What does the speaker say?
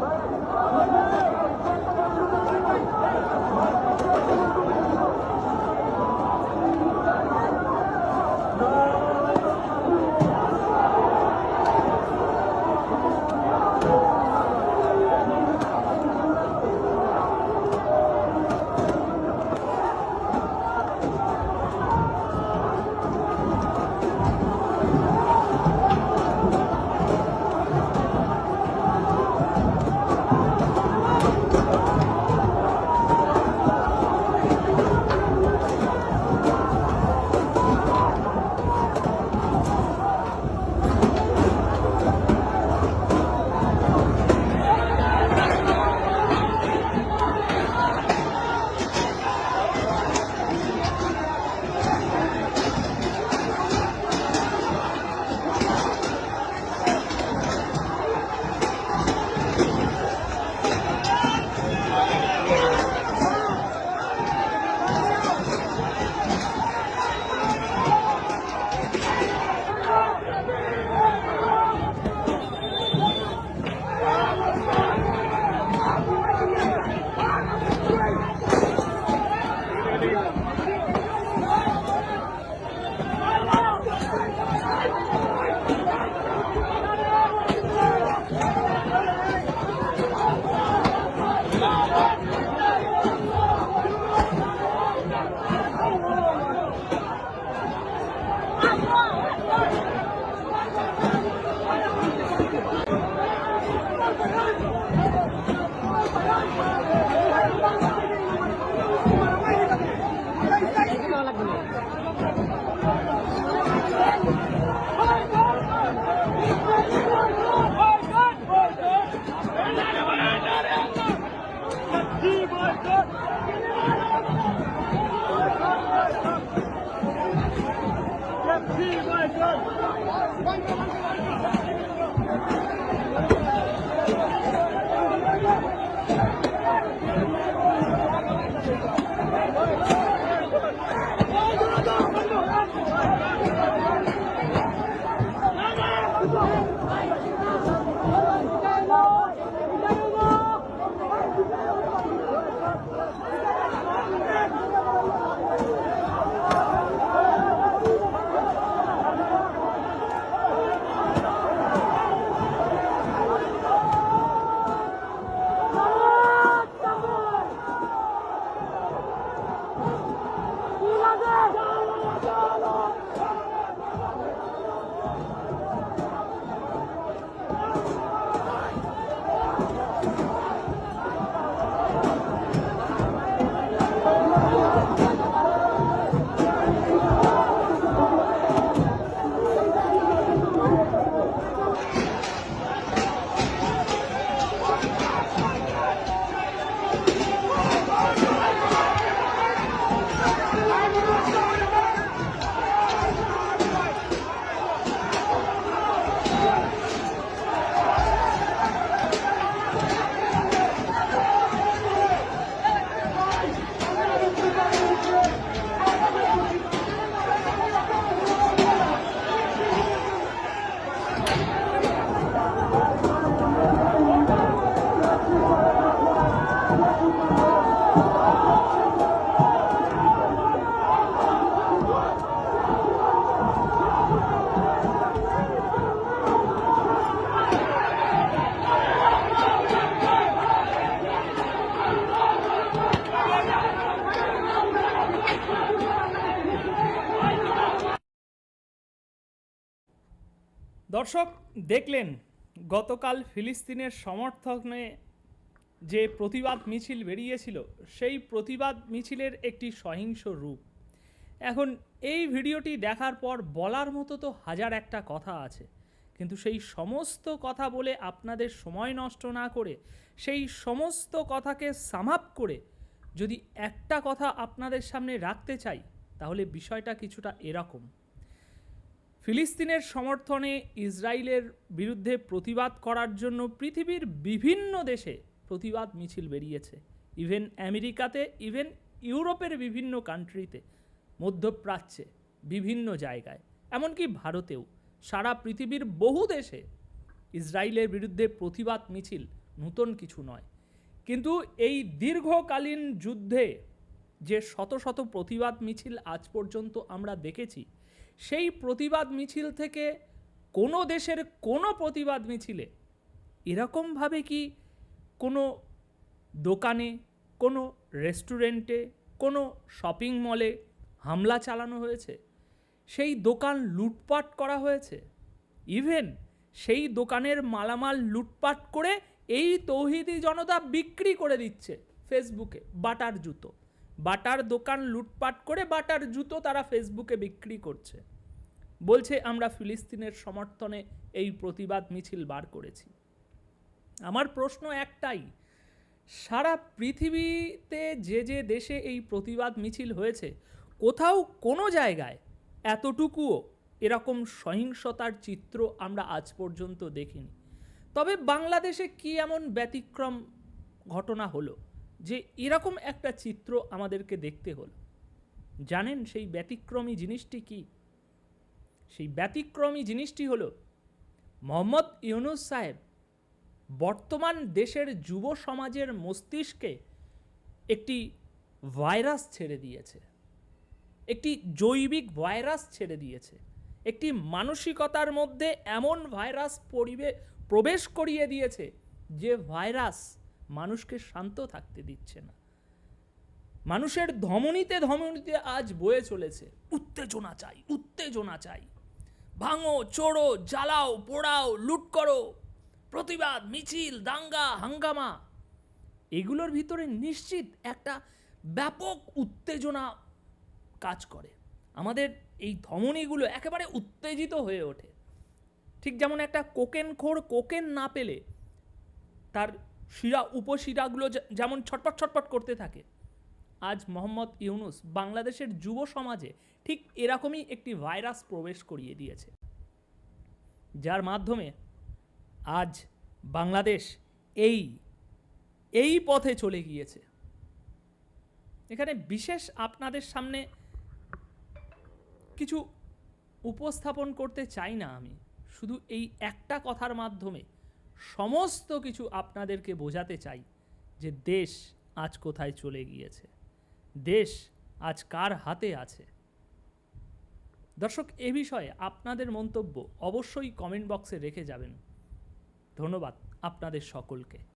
Come on, দর্শক, দেখলেন, গতকাল ফিলিস্তিনের সমর্থনে যে প্রতিবাদ মিছিল বেরিয়েছিল, সেই প্রতিবাদ মিছিলের একটি সহিংস রূপ। এখন এই ভিডিওটি দেখার পর বলার মতো তো হাজার একটা কথা আছে, কিন্তু সেই সমস্ত কথা বলে আপনাদের সময় নষ্ট না করে, সেই সমস্ত কথাকে সামাপ করে যদি একটা কথা আপনাদের সামনে রাখতে চাই, তাহলে বিষয়টা কিছুটা এরকম। ফিলিস্তিনের সমর্থনে ইসরায়েলের বিরুদ্ধে প্রতিবাদ করার জন্য পৃথিবীর বিভিন্ন দেশে প্রতিবাদ মিছিল বেরিয়েছে। ইভেন আমেরিকাতে, ইভেন ইউরোপের বিভিন্ন কান্ট্রিতে, মধ্যপ্রাচ্যে, বিভিন্ন জায়গায়, এমনকি ভারতেও। সারা পৃথিবীর বহু দেশে ইসরায়েলের বিরুদ্ধে প্রতিবাদ মিছিল নূতন কিছু নয়। কিন্তু এই দীর্ঘকালীন যুদ্ধে যে শত শত প্রতিবাদ মিছিল আজ পর্যন্ত আমরা দেখেছি সেই প্রতিবাদ মিছিল থেকে কোনো দেশের কোনো প্রতিবাদ মিছিলে এরকমভাবে কি কোনো দোকানে, কোনো রেস্টুরেন্টে, কোনো শপিং মলে হামলা চালানো হয়েছে? সেই দোকান লুটপাট করা হয়েছে? ইভেন সেই দোকানের মালামাল লুটপাট করে এই তৌহিদি জনতা বিক্রি করে দিচ্ছে ফেসবুকে, বাটার জুতো। বাটার দোকান লুটপাট করে বাটার জুতো তারা ফেসবুকে বিক্রি করছে। বলছে, আমরা ফিলিস্তিনের সমর্থনে এই প্রতিবাদ মিছিল বার করেছি। আমার প্রশ্ন একটাই, সারা পৃথিবীতে যে যে দেশে এই প্রতিবাদ মিছিল হয়েছে, কোথাও কোনো জায়গায় এতটুকুও এরকম সহিংসতার চিত্র আমরা আজ পর্যন্ত দেখিনি। তবে বাংলাদেশে কি এমন ব্যতিক্রম ঘটনা হলো? যে এরকম একটা চিত্র আমাদেরকে দেখতে হলো। জানেন সেই ব্যতিক্রমী জিনিসটি কি? সেই ব্যতিক্রমী জিনিসটি হলো মোহাম্মদ ইউনুস সাহেব বর্তমান দেশের যুব সমাজের মস্তিষ্কে একটি ভাইরাস ছেড়ে দিয়েছে। একটি জৈবিক ভাইরাস ছেড়ে দিয়েছে। একটি মানসিকতার মধ্যে এমন ভাইরাস পরিবে, প্রবেশ করিয়ে দিয়েছে যে ভাইরাস মানুষকে শান্ত থাকতে দিচ্ছে না। মানুষের ধমনীতে ধমনীতে আজ বয়ে চলেছে, উত্তেজনা চাই উত্তেজনা চাই। ভাঙো চোড়ো জ্বালাও, পোড়াও, লুট করো, প্রতিবাদ, মিছিল, দাঙ্গা, হাঙ্গামা। এগুলোর ভিতরে নিশ্চিত একটা ব্যাপক উত্তেজনা কাজ করে। আমাদের এই ধমনীগুলো একেবারে উত্তেজিত হয়ে ওঠে। ঠিক যেমন একটা কোকেন খোর কোকেন না পেলে তার শিরা উপশিরাগুলো যেমন ছটপট ছটপট করতে থাকে। আজ মোহাম্মদ ইউনুস বাংলাদেশের যুব সমাজে ঠিক এরকমই একটি ভাইরাস প্রবেশ করিয়ে দিয়েছে। যার মাধ্যমে আজ বাংলাদেশ এই এই পথে চলে গিয়েছে। এখানে বিশেষ আপনাদের সামনে কিছু উপস্থাপন করতে চাই না আমি। শুধু এই একটা কথার মাধ্যমে সমস্ত কিছু আপনাদেরকে বোঝাতে চাই যে দেশ আজ কোথায় চলে গিয়েছে। দেশ আজ কার হাতে আছে? দর্শক, এ বিষয়ে আপনাদের মন্তব্য অবশ্যই কমেন্ট বক্সে রেখে যাবেন। ধন্যবাদ আপনাদের সকলকে।